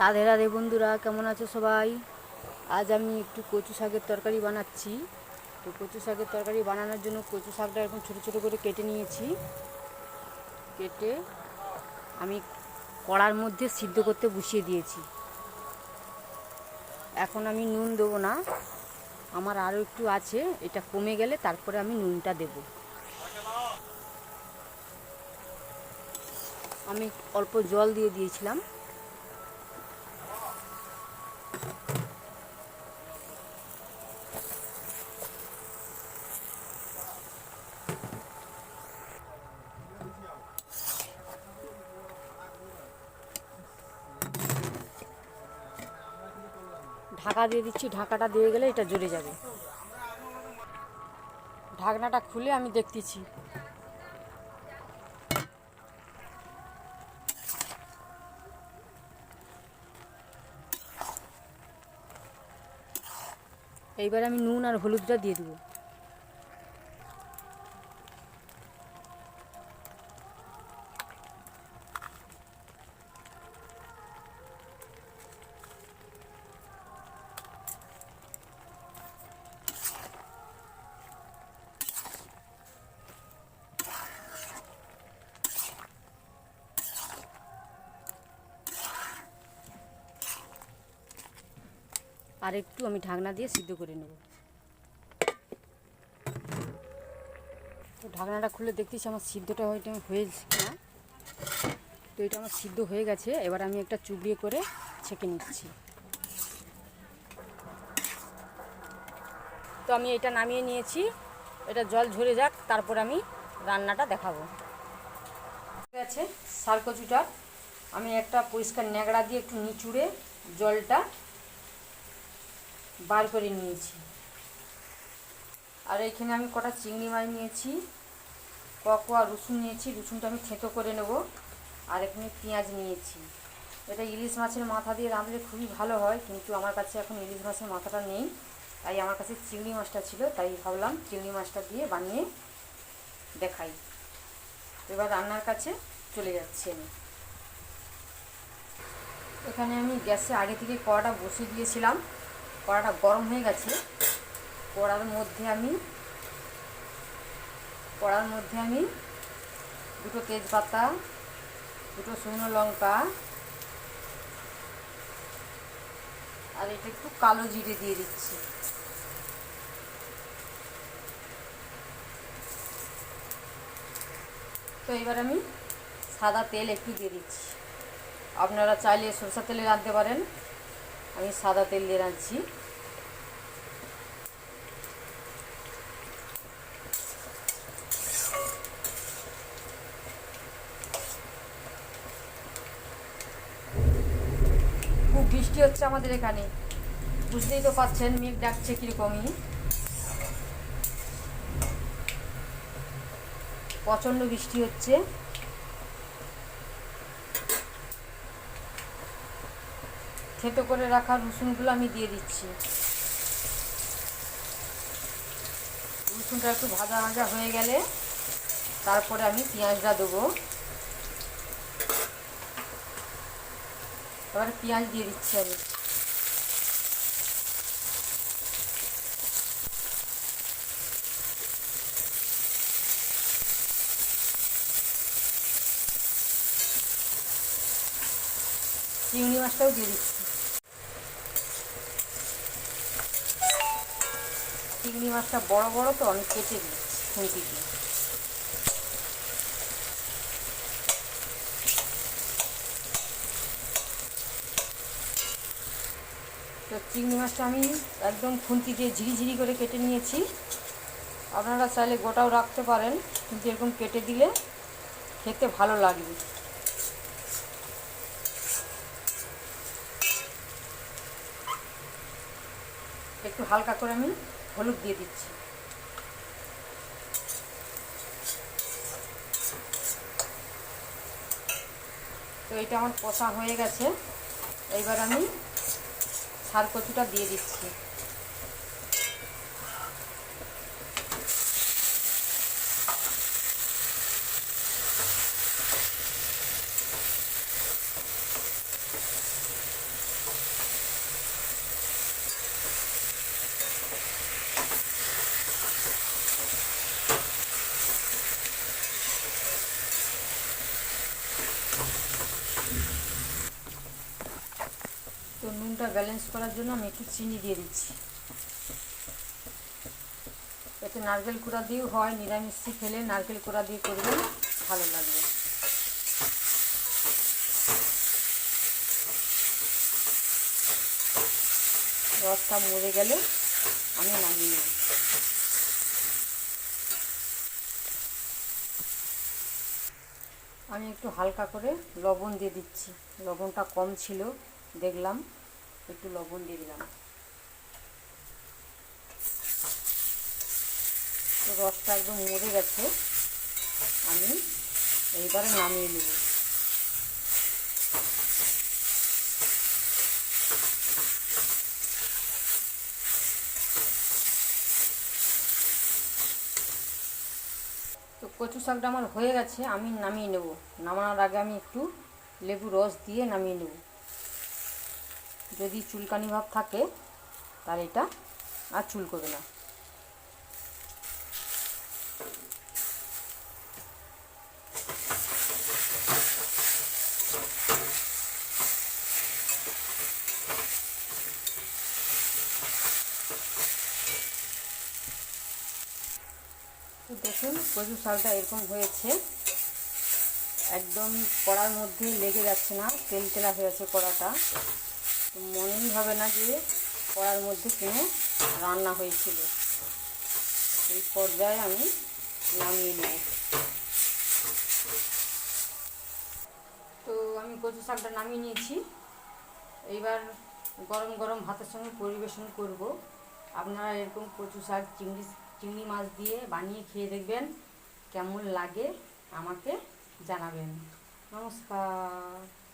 রাধে রাধে বন্ধুরা, কেমন আছো সবাই? আজ আমি একটু কচু শাকের তরকারি বানাচ্ছি। তো কচু শাকের তরকারি বানানোর জন্য কচু শাকটা এরকম ছোটো ছোটো করে কেটে নিয়েছি। কেটে আমি কড়ার মধ্যে সিদ্ধ করতে বসিয়ে দিয়েছি। এখন আমি নুন দেবো না, আমার আরও একটু আছে, এটা কমে গেলে তারপরে আমি নুনটা দেব। আমি অল্প জল দিয়ে দিয়েছিলাম। ঢাকা দিয়ে দিচ্ছি, ঢাকাটা দিয়ে গেলে এটা জ্বলে যাবে। ঢাকনাটা খুলে আমি দেখতেছি। এইবার আমি নুন আর হলুদটা দিয়ে দেবো। আর একটু আমি ঢাকনা দিয়ে সিদ্ধ করে নেব। তো ঢাকনাটা খুলে দেখতেছি আমার সিদ্ধটা হয়তো হয়েছে না। তো এটা আমার সিদ্ধ হয়ে গেছে, এবার আমি একটা চুবড়িয়ে করে ছেঁকে নিচ্ছি। তো আমি এটা নামিয়ে নিয়েছি, এটা জল ঝরে যাক, তারপর আমি রান্নাটা দেখাবো। ঠিক আছে শাল কচুটা। আমি একটা পরিষ্কার ন্যাকড়া দিয়ে একটু নিচুড়ে জলটা বার করে নিয়েছি। আর এখানে আমি কটা চিংড়ি মাছ নিয়েছি, ককোয়া, রসুন নিয়েছি, রসুনটা আমি থেঁতো করে নেব। আর এখানে পেঁয়াজ নিয়েছি। এটা ইলিশ মাছের মাথা দিয়ে রাঁধলে খুবই ভালো হয়, কিন্তু আমার কাছে এখন ইলিশ মাছের মাথাটা নেই। তাই আমার কাছে চিংড়ি মাছটা ছিল, তাই ভাবলাম চিংড়ি মাছটা দিয়ে বানিয়ে দেখাই। এবার রান্নার কাছে চলে যাচ্ছি আমি। এখানে আমি গ্যাসে আগে থেকে কড়াটা বসিয়ে দিয়েছিলাম। কড়াটা গরম হয়ে গেছে। কড়ার মধ্যে আমি, কড়ার মধ্যে আমি দুটো তেজপাতা, দুটো শুকনো লঙ্কা আর এটা একটু কালো জিরে দিয়ে দিচ্ছি। তো এবার আমি সাদা তেল একটু দিয়ে দিচ্ছি। আপনারা চাইলে সরষা তেলে রাঁধতে পারেন। আমি সাদা তেল দিয়ে রাঁধছি। খুব বৃষ্টি হচ্ছে আমাদের এখানে। বুঝতেই তো পাচ্ছেন, মেঘ ডাকছে কীরকমই। প্রচণ্ড বৃষ্টি হচ্ছে। থেতো করে রাখা রসুনগুলো আমি দিয়ে দিচ্ছি। রসুনটা একটু ভাজা ভাজা হয়ে গেলে তারপরে আমি পেঁয়াজটা দেবো। এবার পেঁয়াজ দিয়ে দিচ্ছি আমি। চিংড়ি মাছটাও দিয়ে দিচ্ছি। চিংড়ি মাছটা বড় বড় তো, আমি কেটে দিচ্ছি খুঁটি দিয়ে তো চিংড়ি মাছটা আমি একদম খুন্তি দিয়ে ঝিরিঝিরি করে কেটে নিয়েছি। আপনারা চাইলে গোটাও রাখতে পারেন, কিন্তু এরকম কেটে দিলে খেতে ভালো লাগবে। একটু হালকা করে আমি হলুদ দিয়ে দিচ্ছি। তো এটা আমার কষা হয়ে গেছে। এইবার আমি সার কচুটা দিয়ে দিচ্ছি। তো নুনটা ব্যালেন্স করার জন্য আমি একটু চিনি দিয়ে দিচ্ছি। এতে নারকেল কুড়া দিয়েও হয় নিরামিষি খেলে নারকেল কুড়া দিয়ে করবেন, ভালো লাগবে। রসটা মরে গেলে আমি নামিয়ে নেব। আমি একটু হালকা করে লবণ দিয়ে দিচ্ছি। লবণটা কম ছিল। দেখলাম, একটু লবণ দিয়ে দিলাম। রসটা একদম মরে গেছে, আমি এইবারে নামিয়ে নেব। তো কচু শাকটা আমার হয়ে গেছে, আমি নামিয়ে নেব। নামানোর আগে আমি একটু লেবু রস দিয়ে নামিয়ে নেব। যদি চুলকানি ভাব থাকে, তাহলে এটা আর চুলকবে না। দেখুন, কচু শাকটা এরকম হয়েছে। একদম কড়ার মধ্যে লেগে যাচ্ছে না, তেল তেলা হয়ে আছে কড়াটা। মনেই হবে না যে কড়ার মধ্যে কোনো রান্না হয়েছিল। এই পর্যায়ে আমি নামিয়ে নেব। তো আমি কচু শাকটা নামিয়ে নিয়েছি। এইবার গরম গরম ভাতের সঙ্গে পরিবেশন করব। আপনারা এরকম কচু শাক, চিংড়ি চিংড়ি মাছ দিয়ে বানিয়ে খেয়ে দেখবেন কেমন লাগে, আমাকে জানাবেন। নমস্কার।